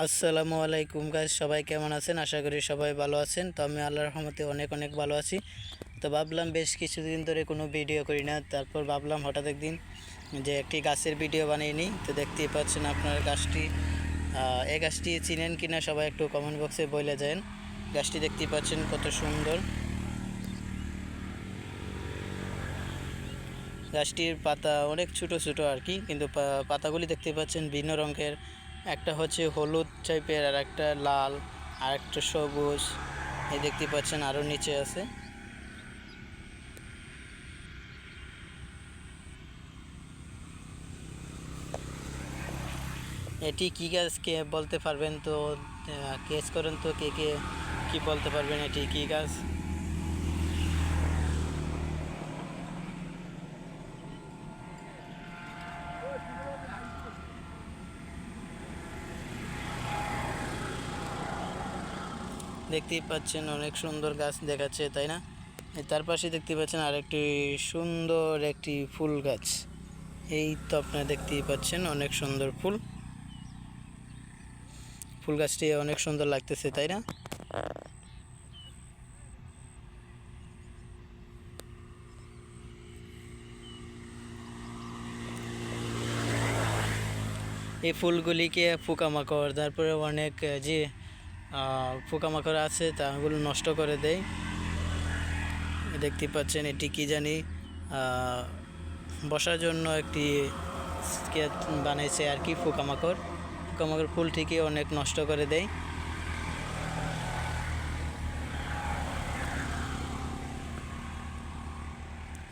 আসসালামু আলাইকুম গাইজ সবাই কেমন আছেন? আশা করি সবাই ভালো আছেন। তো আমি আল্লাহর রহমতে অনেক অনেক ভালো আছি। তো ভাবলাম বেশ কিছুদিন ধরে কোনো ভিডিও করি না। তারপর ভাবলাম হঠাৎ একদিন যে একটি গাছের ভিডিও বানিয়ে নিই। তো দেখতেই পাচ্ছেন আপনার গাছটি এই গাছটি চিনেন কিনা সবাই একটু কমেন্ট বক্সে বলে যান। গাছটি দেখতেই পাচ্ছেন কত সুন্দর। গাছটির পাতা অনেক ছোট ছোট আর কি, কিন্তু পাতাগুলি দেখতে পাচ্ছেন ভিন্ন রঙের। একটা হচ্ছে হলুদ টাইপের আর একটা লাল, আর একটা সবুজ। এই দেখতে পাচ্ছেন আরও নিচে আছে। এটি কি গাছ কে বলতে পারবেন তো কেস করেন তো কে কে কি বলতে পারবেন এটি কি গাছ দেখতেই পাচ্ছেন অনেক সুন্দর গাছ দেখাচ্ছে, তাই না? তার পাশে দেখতে পাচ্ছেন আরেকটি সুন্দর একটি ফুল গাছ। এই তো আপনারা দেখতেই পাচ্ছেন অনেক সুন্দর ফুল। ফুল গাছটি অনেক সুন্দর লাগতেছে, তাই না? এই ফুলগুলিকে পোকামাকড়, তারপরে অনেক যে পোকামাকড় আছে তাগুলো নষ্ট করে দেয় দেখতে পাচ্ছেন, এটি কি জানি বসার জন্য একটি বানাইছে আর কি পোকামাকড়। পোকামাকড় ফুলটিকে অনেক নষ্ট করে দেয়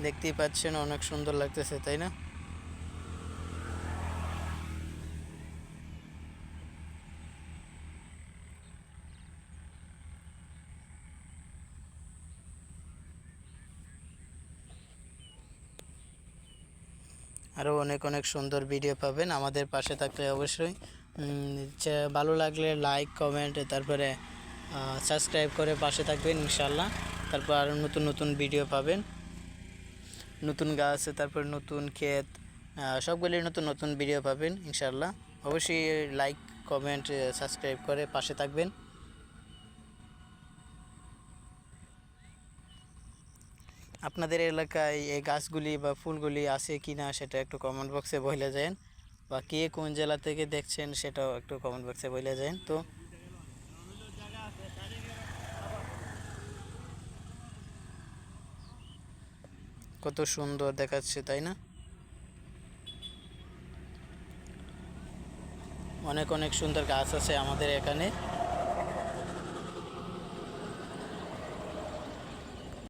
দেখতেই পাচ্ছেন, অনেক সুন্দর লাগতেছে, তাই না? আরও অনেক অনেক সুন্দর ভিডিও পাবেন। আমাদের পাশে থাকলে অবশ্যই ভালো লাগলে লাইক কমেন্ট তারপরে সাবস্ক্রাইব করে পাশে থাকবেন ইনশাল্লাহ তারপর আরও নতুন নতুন ভিডিও পাবেন। নতুন গাছ, তারপর নতুন ক্ষেত সবগুলি নতুন নতুন ভিডিও পাবেন ইনশাল্লাহ অবশ্যই লাইক কমেন্ট সাবস্ক্রাইব করে পাশে থাকবেন। আপনাদের এলাকায় এই গাছগুলি বা ফুলগুলি আছে কি না সেটা একটু কমেন্ট বক্সে বলে যান, বা কে কোন জেলা থেকে দেখছেন সেটাও একটু কমেন্ট বক্সে বলে যান। তো কত সুন্দর দেখাচ্ছে, তাই না? অনেক অনেক সুন্দর গাছ আছে আমাদের এখানে।